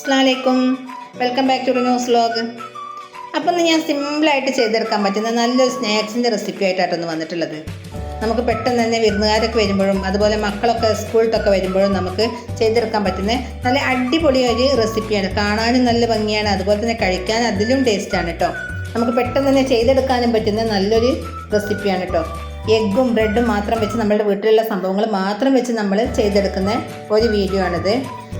അസ്ലാമലൈക്കും welcome back to news vlog അപ്പം ഇന്ന് ഞാൻ സിമ്പിളായിട്ട് ചെയ്തെടുക്കാൻ പറ്റുന്ന നല്ലൊരു സ്നാക്സിന്റെ റെസിപ്പി ആയിട്ടാണ് വന്നിട്ടുള്ളത്. നമുക്ക് പെട്ടെന്ന് തന്നെ വിരുന്നുകാരൊക്കെ വരുമ്പോഴും അതുപോലെ മക്കളൊക്കെ സ്കൂളിലൊക്കെ വരുമ്പോഴും നമുക്ക് ചെയ്തെടുക്കാൻ പറ്റുന്ന നല്ല അടിപൊളി ഒരു റെസിപ്പിയാണ് കാണാനും നല്ല ഭംഗിയാണ്. അതുപോലെ തന്നെ കഴിക്കാൻ അതിലും ടേസ്റ്റാണ് കേട്ടോ നമുക്ക് പെട്ടെന്ന് തന്നെ ചെയ്തെടുക്കാനും പറ്റുന്ന നല്ലൊരു റെസിപ്പിയാണ് കേട്ടോ എഗ്ഗും ബ്രെഡും മാത്രം വെച്ച് നമ്മുടെ വീട്ടിലുള്ള സംഭവങ്ങൾ മാത്രം വെച്ച് നമ്മൾ ചെയ്തെടുക്കുന്ന ഒരു വീഡിയോ ആണിത്.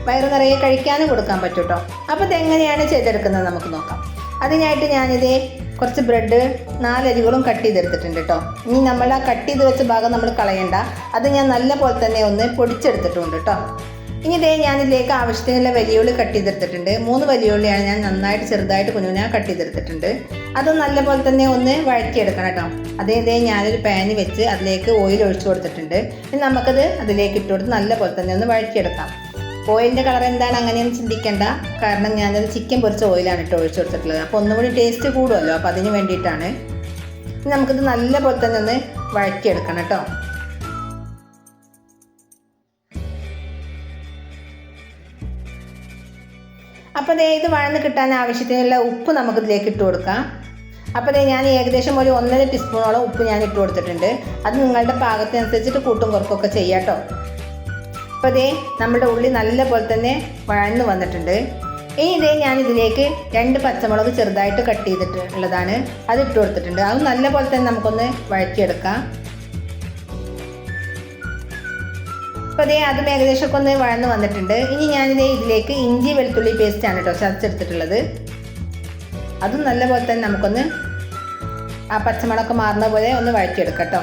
വയറ് നിറയെ കഴിക്കാനും കൊടുക്കാൻ പറ്റും കേട്ടോ അപ്പോൾ ഇതെങ്ങനെയാണ് ചെയ്തെടുക്കുന്നത് നമുക്ക് നോക്കാം. അതിനായിട്ട് ഞാനിത് കുറച്ച് ബ്രെഡ് നാലരികളും കട്ട് ചെയ്തെടുത്തിട്ടുണ്ട് കേട്ടോ ഇനി നമ്മൾ ആ കട്ട് ചെയ്ത് വെച്ച ഭാഗം നമ്മൾ കളയണ്ട. അത് ഞാൻ നല്ല പോലെ തന്നെ ഒന്ന് പൊടിച്ചെടുത്തിട്ടുണ്ട് കേട്ടോ ഇനി ഇതേ ഞാനിതിലേക്ക് ആവശ്യത്തിനുള്ള വലിയുള്ളി കട്ട് ചെയ്തെടുത്തിട്ടുണ്ട്. മൂന്ന് വലിയുള്ളിയാണ് ഞാൻ നന്നായിട്ട് ചെറുതായിട്ട് കുഞ്ഞുനാ കട്ട് ചെയ്തെടുത്തിട്ടുണ്ട്. അത് നല്ലപോലെ തന്നെ ഒന്ന് വഴറ്റിയെടുക്കണം കേട്ടോ. അതേ ഇതേ ഞാനൊരു പാന് വെച്ച് അതിലേക്ക് ഓയിൽ ഒഴിച്ചു കൊടുത്തിട്ടുണ്ട്. ഇനി നമുക്കത് അതിലേക്ക് ഇട്ട് കൊടുത്ത് നല്ല പോലെ തന്നെ ഒന്ന് വഴറ്റിയെടുക്കാം. ഓയിലിന്റെ കളർ എന്താണ് അങ്ങനെയൊന്നും ചിന്തിക്കേണ്ട. കാരണം ഞാനത് ചിക്കൻ പൊരിച്ച ഓയിലാണ് ഇട്ട് ഒഴിച്ചു കൊടുത്തിട്ടുള്ളത്. അപ്പോൾ ഒന്നും കൂടി ടേസ്റ്റ് കൂടുമല്ലോ. അപ്പോൾ അതിന് വേണ്ടിയിട്ടാണ്. നമുക്കിത് നല്ലപോലെ തന്നെ ഒന്ന് വഴറ്റിയെടുക്കണം കേട്ടോ. അപ്പോൾ ദേ ഇത് വഴന്ന് കിട്ടാൻ ആവശ്യത്തിനുള്ള ഉപ്പ് നമുക്കിതിലേക്ക് ഇട്ട് കൊടുക്കാം. അപ്പോൾ ദേ ഞാൻ ഏകദേശം ഒരു ഒന്നര ടീസ്പൂണോളം ഉപ്പ് ഞാൻ ഇട്ട് കൊടുത്തിട്ടുണ്ട്. അത് നിങ്ങളുടെ പാകത്തിനനുസരിച്ചിട്ട് കൂട്ടും കുറക്കൊക്കെ ചെയ്യാം കേട്ടോ. അപ്പോൾ ദേ നമ്മുടെ ഉള്ളി നല്ല പോലെ തന്നെ വഴന്ന് വന്നിട്ടുണ്ട്. ഇനി ഇതേ ഞാൻ ഇതിലേക്ക് രണ്ട് പച്ചമുളക് ചെറുതായിട്ട് കട്ട് ചെയ്തിട്ടുള്ളതാണ് അത് ഇട്ട് കൊടുത്തിട്ടുണ്ട്. അത് നല്ല പോലെ തന്നെ നമുക്കൊന്ന് വഴറ്റിയെടുക്കാം. അപ്പോൾ അതേ അതും ഏകദേശമൊക്കെ ഒന്ന് വഴന്ന് വന്നിട്ടുണ്ട്. ഇനി ഞാനിതേ ഇതിലേക്ക് ഇഞ്ചി വെളുത്തുള്ളി പേസ്റ്റ് ആണ് കേട്ടോ ചതച്ചെടുത്തിട്ടുള്ളത്. അതും നല്ല പോലെ തന്നെ നമുക്കൊന്ന് ആ പച്ചമുളക് മാറുന്ന പോലെ ഒന്ന് വഴറ്റിയെടുക്കാം കേട്ടോ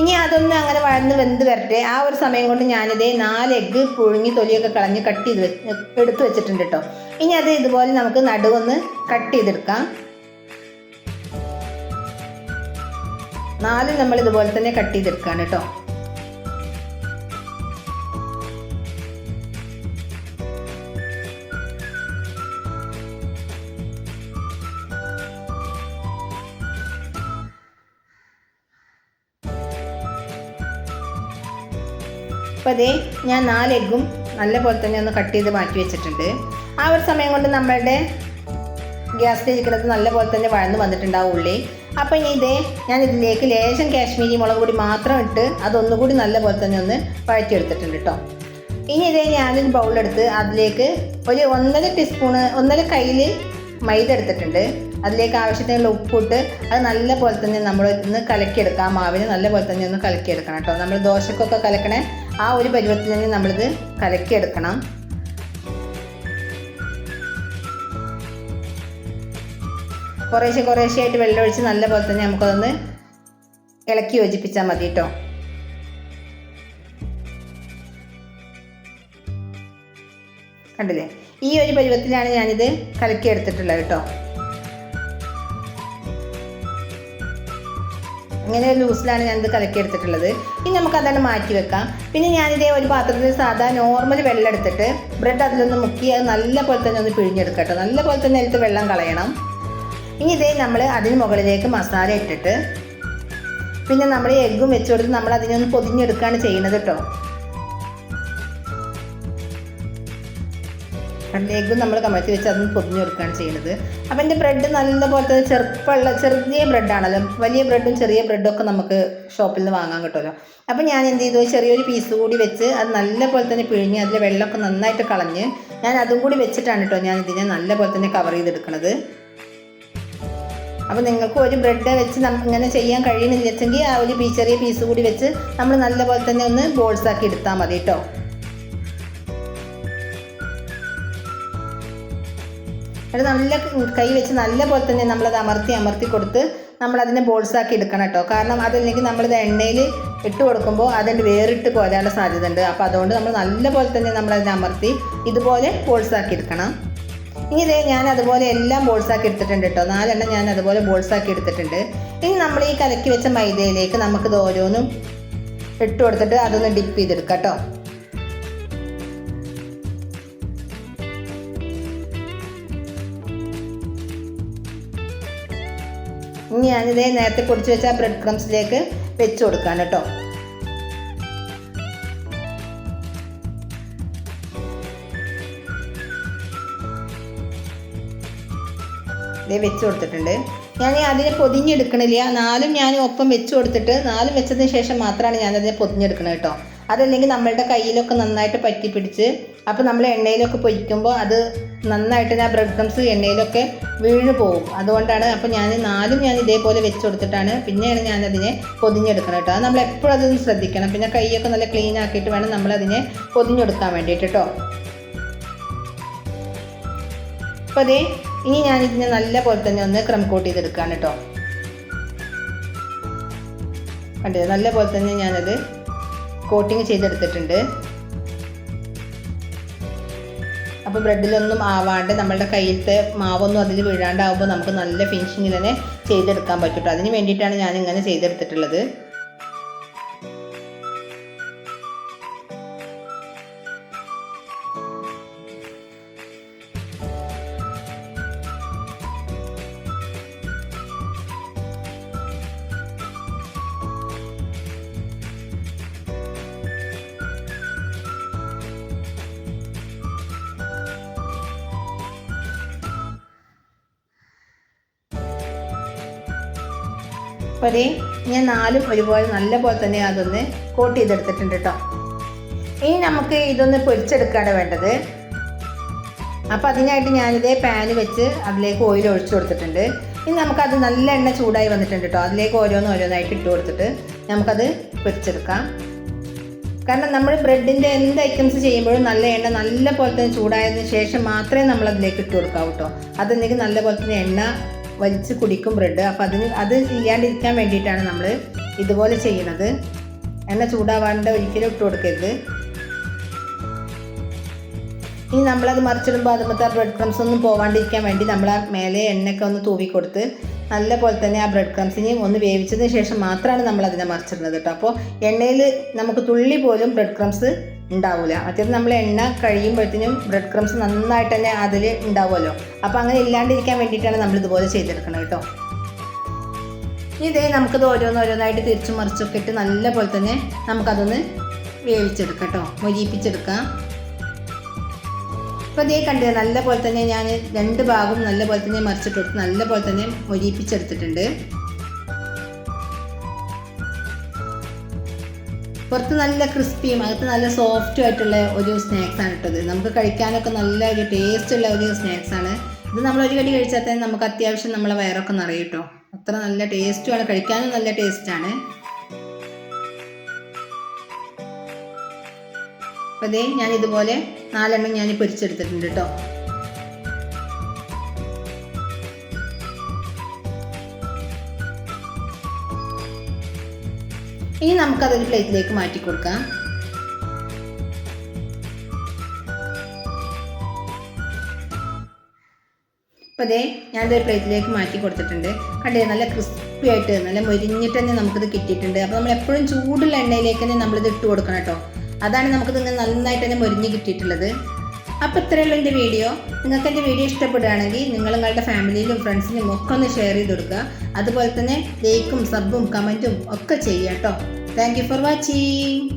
ഇനി അതൊന്ന് അങ്ങനെ വഴന്ന് വെന്ത് വരട്ടെ. ആ ഒരു സമയം കൊണ്ട് ഞാനിതേ നാല് എഗ്ഗ് പുഴുങ്ങി തൊലിയൊക്കെ കളഞ്ഞ് കട്ട് ചെയ്ത് എടുത്ത് വെച്ചിട്ടുണ്ട് കേട്ടോ ഇനി അത് ഇതുപോലെ നമുക്ക് നടുവൊന്ന് കട്ട് ചെയ്തെടുക്കാം. നാല് നമ്മൾ ഇതുപോലെ തന്നെ കട്ട് ചെയ്തെടുക്കുകയാണ് കേട്ടോ അപ്പോൾ അതേ ഞാൻ നാല് എഗ്ഗും നല്ല പോലെ തന്നെ ഒന്ന് കട്ട് ചെയ്ത് മാറ്റി വെച്ചിട്ടുണ്ട്. ആ ഒരു സമയം കൊണ്ട് നമ്മളുടെ ഗ്യാസ് ഇരിക്കുന്നത് നല്ല പോലെ തന്നെ വഴന്ന് വന്നിട്ടുണ്ടാവും ഉള്ളി. അപ്പോൾ ഇനി ഇതേ ഞാൻ ഇതിലേക്ക് ലേശം കാശ്മീരി മുളക് പൊടി മാത്രം ഇട്ട് അതൊന്നുകൂടി നല്ല പോലെ തന്നെ ഒന്ന് വഴറ്റിയെടുത്തിട്ടുണ്ട് കേട്ടോ. ഇനി ഇതേ ഞാനൊരു ബൗളെടുത്ത് അതിലേക്ക് ഒരു ഒന്നര ടീസ്പൂണ് ഒന്നര കയ്യിൽ മൈദ എടുത്തിട്ടുണ്ട്. അതിലേക്ക് ആവശ്യത്തിനുള്ള ഉപ്പിട്ട് അത് നല്ല പോലെ തന്നെ നമ്മൾ ഒന്ന് കലക്കിയെടുക്കാം. മാവിന് നല്ല പോലെ തന്നെ ഒന്ന് കലക്കിയെടുക്കണം കേട്ടോ. നമ്മൾ ദോശക്കൊക്കെ കലക്കണേ ആ ഒരു പരുവത്തിൽ തന്നെ നമ്മളിത് കലക്കിയെടുക്കണം. കുറേശ്ശെ കുറേശ്ശെ ആയിട്ട് വെള്ളം ഒഴിച്ച് നല്ല പോലെ തന്നെ നമുക്കതൊന്ന് ഇളക്കി യോജിപ്പിച്ചാൽ മതി കേട്ടോ. കണ്ടില്ലേ? ഈ ഒരു പരുവത്തിലാണ് ഞാനിത് കലക്കി എടുത്തിട്ടുള്ളത് കേട്ടോ. ഇങ്ങനെ ലൂസിലാണ് ഞാനിത് കലക്കി എടുത്തിട്ടുള്ളത് ഇനി നമുക്ക് അതാണ് മാറ്റി വെക്കാം. പിന്നെ ഞാനിതേ ഒരു പാത്രത്തിൽ സാധാ നോർമൽ വെള്ളം എടുത്തിട്ട് ബ്രെഡ് അതിലൊന്ന് മുക്കി അത് നല്ല പോലെ തന്നെ ഒന്ന് പിഴിഞ്ഞെടുക്കട്ടോ കേട്ടോ. നല്ല പോലെ തന്നെ അതിലത്തെ വെള്ളം കളയണം. ഇനി ഇതേ നമ്മൾ അതിന് മുകളിലേക്ക് മസാല ഇട്ടിട്ട് പിന്നെ നമ്മൾ എഗ്ഗും വെച്ചുകൊടുത്ത് നമ്മൾ അതിനൊന്ന് പൊതിഞ്ഞെടുക്കുകയാണ് ചെയ്യുന്നത് കേട്ടോ. എഗ്ഗും നമ്മൾ കമഴ്ത്തി വെച്ച് അതൊന്ന് പൊതിഞ്ഞെടുക്കുകയാണ് ചെയ്യുന്നത്. അപ്പം എന്റെ ബ്രെഡ് നല്ല പോലത്തെ ചെറുപ്പമുള്ള ചെറിയ ബ്രെഡാണല്ലോ വലിയ ബ്രെഡും ചെറിയ ബ്രെഡും ഒക്കെ നമുക്ക് ഷോപ്പിൽ നിന്ന് വാങ്ങാൻ കിട്ടുമല്ലോ. അപ്പം ഞാൻ എന്ത് ചെയ്തു? ചെറിയൊരു പീസ് കൂടി വെച്ച് അത് നല്ല പോലെ തന്നെ പിഴിഞ്ഞ് അതിൽ വെള്ളമൊക്കെ നന്നായിട്ട് കളഞ്ഞ് ഞാൻ അതും കൂടി വെച്ചിട്ടാണ് കേട്ടോ ഞാൻ ഇതിനെ നല്ല പോലെ തന്നെ കവർ ചെയ്തെടുക്കുന്നത് അപ്പോൾ നിങ്ങൾക്ക് ഒരു ബ്രെഡ് വെച്ച് നമുക്ക് ഇങ്ങനെ ചെയ്യാൻ കഴിയുന്നില്ലെങ്കിൽ ആ ഒരു ചെറിയ പീസ് കൂടി വെച്ച് നമ്മൾ നല്ല പോലെ തന്നെ ഒന്ന് ബോൾസാക്കി എടുത്താൽ മതി കേട്ടോ. അത് നല്ല കൈ വെച്ച് നല്ല പോലെ തന്നെ നമ്മളത് അമർത്തി അമർത്തി കൊടുത്ത് നമ്മളതിനെ ബോൾസാക്കി എടുക്കണം കേട്ടോ. കാരണം അതല്ലെങ്കിൽ നമ്മളിത് എണ്ണയിൽ ഇട്ട് കൊടുക്കുമ്പോൾ അതിന്റെ വേറിട്ട് പോരാനുള്ള സാധ്യത ഉണ്ട് അപ്പോൾ അതുകൊണ്ട് നമ്മൾ നല്ല പോലെ തന്നെ നമ്മളതിനെ അമർത്തി ഇതുപോലെ ബോൾസാക്കി എടുക്കണം. ഇനി ഇതേ ഞാൻ അതുപോലെ എല്ലാം ബോൾസാക്കി എടുത്തിട്ടുണ്ട് കേട്ടോ. നാലെണ്ണം ഞാൻ അതുപോലെ ബോൾസാക്കി എടുത്തിട്ടുണ്ട്. ഇനി നമ്മൾ ഈ കലക്കി വെച്ച മൈദയിലേക്ക് നമുക്കിത് ഓരോന്നും ഇട്ട് കൊടുത്തിട്ട് അതൊന്ന് ഡിപ്പ് ചെയ്തെടുക്കാം കേട്ടോ. ഇനി ഞാനിതേ നേരത്തെ പൊടിച്ചു വെച്ച ബ്രെഡ് ക്രംസിലേക്ക് വെച്ച് കൊടുക്കാൻ കേട്ടോ. ഇതേ വെച്ച് കൊടുത്തിട്ടുണ്ട്. ഞാൻ അതിനെ പൊതിഞ്ഞെടുക്കണില്ല. നാലും ഞാൻ ഒപ്പം വെച്ച് കൊടുത്തിട്ട് നാലും വെച്ചതിന് ശേഷം മാത്രമാണ് ഞാനതിനെ പൊതിഞ്ഞെടുക്കണത് കേട്ടോ. അതല്ലെങ്കിൽ നമ്മളുടെ കയ്യിലൊക്കെ നന്നായിട്ട് പറ്റി പിടിച്ച് അപ്പോൾ നമ്മൾ എണ്ണയിലൊക്കെ പൊരിക്കുമ്പോൾ അത് നന്നായിട്ട് ആ ബ്രെഡ് ക്രംസ് എണ്ണയിലൊക്കെ വീണ് പോകും. അതുകൊണ്ടാണ് അപ്പോൾ ഞാൻ നാലും ഞാൻ ഇതേപോലെ വെച്ച് കൊടുത്തിട്ടാണ് പിന്നെയാണ് ഞാനതിനെ പൊതിഞ്ഞെടുക്കണം കേട്ടോ. അത് നമ്മൾ എപ്പോഴും അതൊന്ന് ശ്രദ്ധിക്കണം. പിന്നെ കൈയൊക്കെ നല്ല ക്ലീൻ ആക്കിയിട്ട് വേണം നമ്മളതിനെ പൊതിഞ്ഞെടുക്കാൻ വേണ്ടിയിട്ട് കേട്ടോ. അപ്പോൾ അതേ ഇനി ഞാനിതിനെ നല്ല പോലെ തന്നെ ഒന്ന് ക്രം കോട്ട് ചെയ്തെടുക്കുകയാണ് കേട്ടോ. കണ്ടേ നല്ല പോലെ തന്നെ ഞാനത് കോട്ടിങ് ചെയ്തെടുത്തിട്ടുണ്ട്. അപ്പോൾ ബ്രെഡിലൊന്നും ആവാണ്ട് നമ്മളുടെ കയ്യിലത്തെ മാവൊന്നും അതിൽ വീഴാണ്ടാവുമ്പോൾ നമുക്ക് നല്ല ഫിനിഷിങ്ങിൽ തന്നെ ചെയ്തെടുക്കാൻ പറ്റും അതിന് വേണ്ടിയിട്ടാണ് ഞാൻ ഇങ്ങനെ ചെയ്തെടുത്തിട്ടുള്ളത്. അതേ ഞാൻ നാലും ഒരുപോലെ നല്ല പോലെ തന്നെ അതൊന്ന് കോട്ട് ചെയ്തെടുത്തിട്ടുണ്ട് കേട്ടോ ഇനി നമുക്ക് ഇതൊന്ന് പൊരിച്ചെടുക്കാണ് വേണ്ടത്. അപ്പോൾ അതിനായിട്ട് ഞാനിതേ പാന് വെച്ച് അതിലേക്ക് ഓയിൽ ഒഴിച്ചു കൊടുത്തിട്ടുണ്ട്. ഇനി നമുക്കത് നല്ല എണ്ണ ചൂടായി വന്നിട്ടുണ്ട് കേട്ടോ അതിലേക്ക് ഓരോന്ന് ഓരോന്നായിട്ട് ഇട്ട് കൊടുത്തിട്ട് നമുക്കത് പൊരിച്ചെടുക്കാം. കാരണം നമ്മൾ ബ്രെഡിന്റെ എന്ത് ഐറ്റംസ് ചെയ്യുമ്പോഴും നല്ല എണ്ണ നല്ല പോലെ തന്നെ ചൂടായതിനു ശേഷം മാത്രമേ നമ്മൾ അതിലേക്ക് ഇട്ട് കൊടുക്കാവൂ കേട്ടോ അതെന്തെങ്കിലും നല്ല പോലെ തന്നെ എണ്ണ വലിച്ച് കുടിക്കും ബ്രെഡ്. അപ്പോൾ അതിന് അത് ചെയ്യാണ്ടിരിക്കാൻ വേണ്ടിയിട്ടാണ് നമ്മൾ ഇതുപോലെ ചെയ്യണത്. എണ്ണ ചൂടാവാണ്ട് ഒരിക്കലും ഇട്ട് കൊടുക്കരുത്. ഇനി നമ്മളത് മറിച്ചിടുമ്പോൾ അതുമത്തെ ആ ബ്രെഡ് ക്രംസ് ഒന്നും പോവാണ്ടിരിക്കാൻ വേണ്ടി നമ്മൾ ആ മേലെ എണ്ണയൊക്കെ ഒന്ന് തൂവി കൊടുത്ത് നല്ല പോലെ തന്നെ ആ ബ്രെഡ് ക്രംസിനെയും ഒന്ന് വേവിച്ചതിന് ശേഷം മാത്രമാണ് നമ്മൾ അതിനെ മറിച്ചിടുന്നത് കേട്ടോ അപ്പോൾ എണ്ണയിൽ നമുക്ക് തുള്ളി പോലും ബ്രെഡ് ക്രംസ് ഉണ്ടാവില്ല മറ്റേത് നമ്മൾ എണ്ണ കഴിയുമ്പോഴത്തേനും ബ്രെഡ് ക്രംസ് നന്നായിട്ട് തന്നെ അതിൽ ഉണ്ടാവുമല്ലോ. അപ്പോൾ അങ്ങനെ ഇല്ലാണ്ടിരിക്കാൻ വേണ്ടിയിട്ടാണ് നമ്മൾ ഇതുപോലെ ചെയ്തെടുക്കുന്നത് കേട്ടോ. ഇതേ നമുക്കത് ഓരോന്നോരോന്നായിട്ട് തിരിച്ചു മറിച്ചൊക്കെ ഇട്ട് നല്ല പോലെ തന്നെ നമുക്കതൊന്ന് വേവിച്ചെടുക്കാം കേട്ടോ. മൊരിയിപ്പിച്ചെടുക്കാം. അപ്പോൾ ഇതേ കണ്ടില്ല നല്ല പോലെ തന്നെ ഞാൻ രണ്ട് ഭാഗവും നല്ല പോലെ തന്നെ മറിച്ചിട്ടെടുത്ത് നല്ല പോലെ തന്നെ മൊരിയിപ്പിച്ചെടുത്തിട്ടുണ്ട്. പുറത്ത് നല്ല ക്രിസ്പിയും അകത്ത് നല്ല സോഫ്റ്റും ആയിട്ടുള്ള ഒരു സ്നാക്സാണ് ഇട്ടത്. നമുക്ക് കഴിക്കാനൊക്കെ നല്ല ഒരു ടേസ്റ്റ് ഉള്ള ഒരു സ്നാക്സാണ് ഇത് നമ്മൾ ഒരു കടി കഴിച്ചാൽ തന്നെ നമുക്ക് അത്യാവശ്യം നമ്മളെ വയറൊക്കെ നിറയും കേട്ടോ. അത്ര നല്ല ടേസ്റ്റുമാണ് കഴിക്കാനും നല്ല ടേസ്റ്റാണ് അപ്പോൾ അതേ ഞാൻ ഇതുപോലെ നാലെണ്ണം ഞാൻ പൊരിച്ചെടുത്തിട്ടുണ്ട് കേട്ടോ. ഇനി നമുക്കതൊരു പ്ലേറ്റിലേക്ക് മാറ്റി കൊടുക്കാം. അപ്പോൾ അതേ ഞാനതൊരു പ്ലേറ്റിലേക്ക് മാറ്റി കൊടുത്തിട്ടുണ്ട്. കണ്ടേ നല്ല ക്രിസ്പി ആയിട്ട് നല്ല മൊരിഞ്ഞിട്ട് തന്നെ നമുക്കിത് കിട്ടിയിട്ടുണ്ട്. അപ്പോൾ നമ്മൾ എപ്പോഴും ചൂടുള്ള എണ്ണയിലേക്ക് തന്നെ നമ്മളിത് ഇട്ട് കൊടുക്കണം കേട്ടോ. അതാണ് നമുക്കിത് ഇങ്ങനെ നന്നായിട്ട് തന്നെ മൊരിഞ്ഞ് കിട്ടിയിട്ടുള്ളത്. അപ്പോൾ ഇത്രയുള്ള എന്റെ വീഡിയോ? നിങ്ങൾക്ക് എന്റെ വീഡിയോ ഇഷ്ടപ്പെടുകയാണെങ്കിൽ നിങ്ങൾ നിങ്ങളുടെ ഫാമിലിയിലും ഫ്രണ്ട്സിനും ഒക്കെ ഒന്ന് ഷെയർ ചെയ്ത് കൊടുക്കുക. അതുപോലെ തന്നെ ലൈക്കും സബും കമന്റും ഒക്കെ ചെയ്യാം കേട്ടോ. Thank you for watching